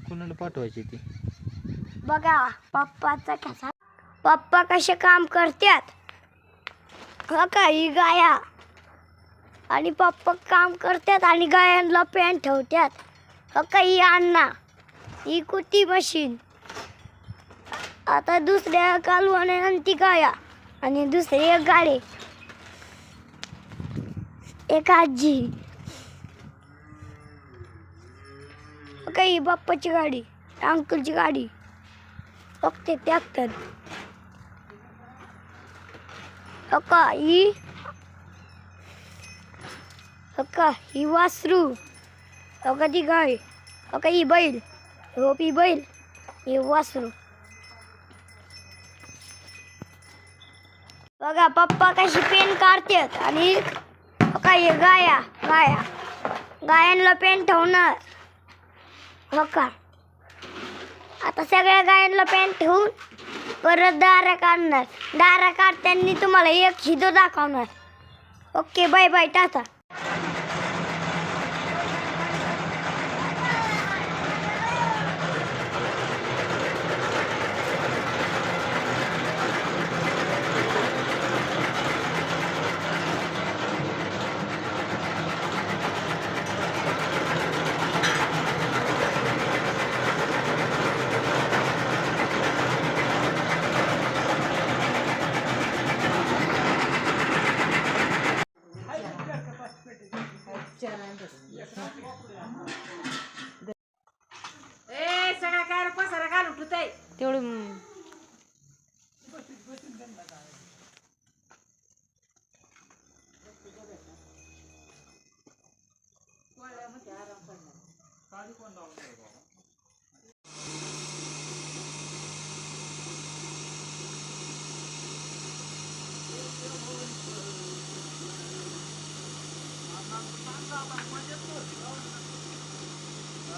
कोणाला पाठवायची ती? बघा पप्पाचा कसा पप्पा कसे काम करतात. हो का ही गाया. आणि पप्पा काम करतात आणि गायांना पॅन ठेवतात. हो का ही अण्णा. ही कुटी मशीन आता दुसऱ्या कालवणे ती गाया. आणि दुसरी एक गाडी. एक आजी. काही ही बाप्पाची गाडी अंकलची गाडी. फक्त त्यागतात अका ही? अका ही वासरू. अका ती गाय. अका ही बैल. हो ही बैल. ही वासरू. बघा पप्पा कशी पेन काढतात आणि अका हे गाया गाया. गायांना पेन ठेवणार. हो का आता सगळ्या गायांना पॅन्ट ठेवून परत दारा काढणार. दारा काढताना तुम्हाला एक हिदो दाखवणार. Okay bye bye tata. ए सगळा काय पसारा घालून ठुताय तेवढं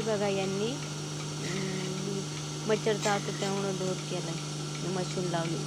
बघा यांनी मच्छर चावतो त्यामुळं धोत केलं मशीन लावली.